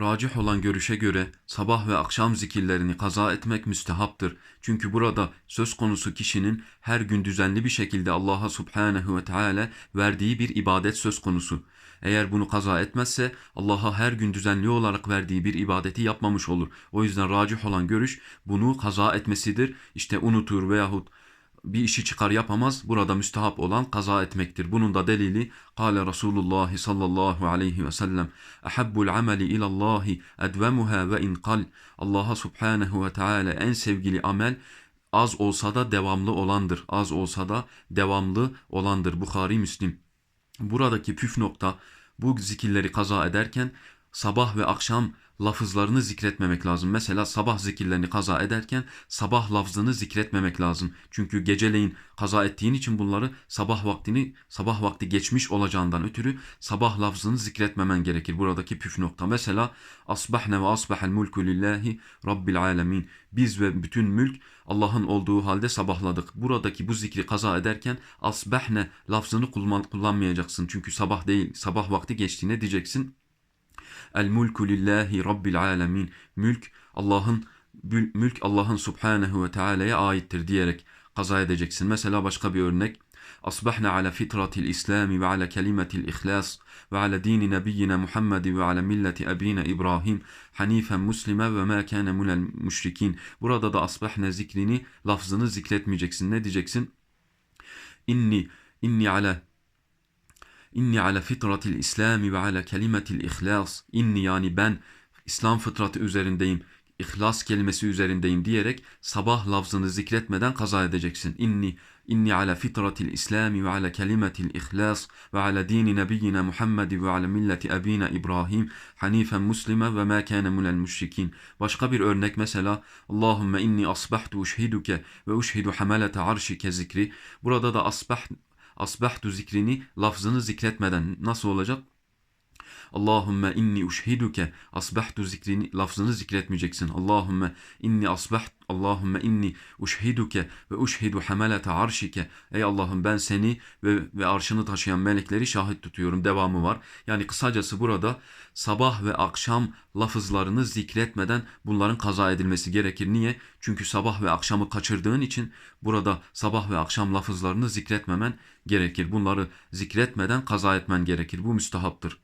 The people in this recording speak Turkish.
Racih olan görüşe göre sabah ve akşam zikirlerini kaza etmek müstehaptır. Çünkü burada söz konusu kişinin her gün düzenli bir şekilde Allah'a subhanehu ve teala verdiği bir ibadet söz konusu. Eğer bunu kaza etmezse Allah'a her gün düzenli olarak verdiği bir ibadeti yapmamış olur. O yüzden racih olan görüş bunu kaza etmesidir. İşte unutur veyahut bir işi çıkar yapamaz. Burada müstehap olan kaza etmektir. Bunun da delili Kale Resulullah sallallahu aleyhi ve sellem Ahabbul ameli ilallahi edvemuha ve in kal Allah'a subhanehu ve teala en sevgili amel az olsa da devamlı olandır. Az olsa da devamlı olandır. Bukhari Müslim. Buradaki püf nokta bu zikirleri kaza ederken sabah ve akşam lafızlarını zikretmemek lazım. Mesela sabah zikirlerini kaza ederken sabah lafzını zikretmemek lazım. Çünkü geceleyin kaza ettiğin için bunları sabah vaktini sabah vakti geçmiş olacağından ötürü sabah lafzını zikretmemen gerekir. Buradaki püf nokta. Mesela asbahne ve asbahel mulku lillahi rabbil alemin. Biz ve bütün mülk Allah'ın olduğu halde sabahladık. Buradaki bu zikri kaza ederken asbahne lafzını kullan, kullanmayacaksın. Çünkü sabah değil, sabah vakti geçtiğine diyeceksin. El mulku lillahi rabbil alemin. Mülk Allah'ın mülk Allah'ın subhanehu ve teala'ya aittir diyerek kaza edeceksin. Mesela başka bir örnek. أصبحنا على فطرة الإسلام وعلى كلمة الإخلاص وعلى دين نبينا محمد وعلى ملة أبينا إبراهيم حنيفا مسلما وما كان من المشركين Burada da asbahne zikrini lafzını zikretmeyeceksin. Ne diyeceksin? İnni inni ala İnni ala fitratil İslami ve ala kelimetil ihlas. İnni yani ben İslam fıtratı üzerindeyim. İhlas kelimesi üzerindeyim diyerek sabah lafzını zikretmeden kaza edeceksin. İnni inni ala fitratil İslami ve ala kelimetil ihlas ve ala dini nebiyyina Muhammed ve ala milleti abina İbrahim hanifen muslime ve ma kana minel müşrikin. Başka bir örnek mesela Allahümme inni asbahtu uşhiduke ve uşhidu hamalete arşike zikri. Burada da asbah asbahtu zikrini lafzını zikretmeden nasıl olacak? Allahümme inni uşhiduke asbahtu zikrini lafzını zikretmeyeceksin. Allahümme inni asbaht Allahümme inni uşhiduke ve uşhidu hamalete arşike. Ey Allah'ım ben seni ve, ve arşını taşıyan melekleri şahit tutuyorum. Devamı var. Yani kısacası burada sabah ve akşam lafızlarını zikretmeden bunların kaza edilmesi gerekir. Niye? Çünkü sabah ve akşamı kaçırdığın için burada sabah ve akşam lafızlarını zikretmemen gerekir. Bunları zikretmeden kaza etmen gerekir. Bu müstahaptır.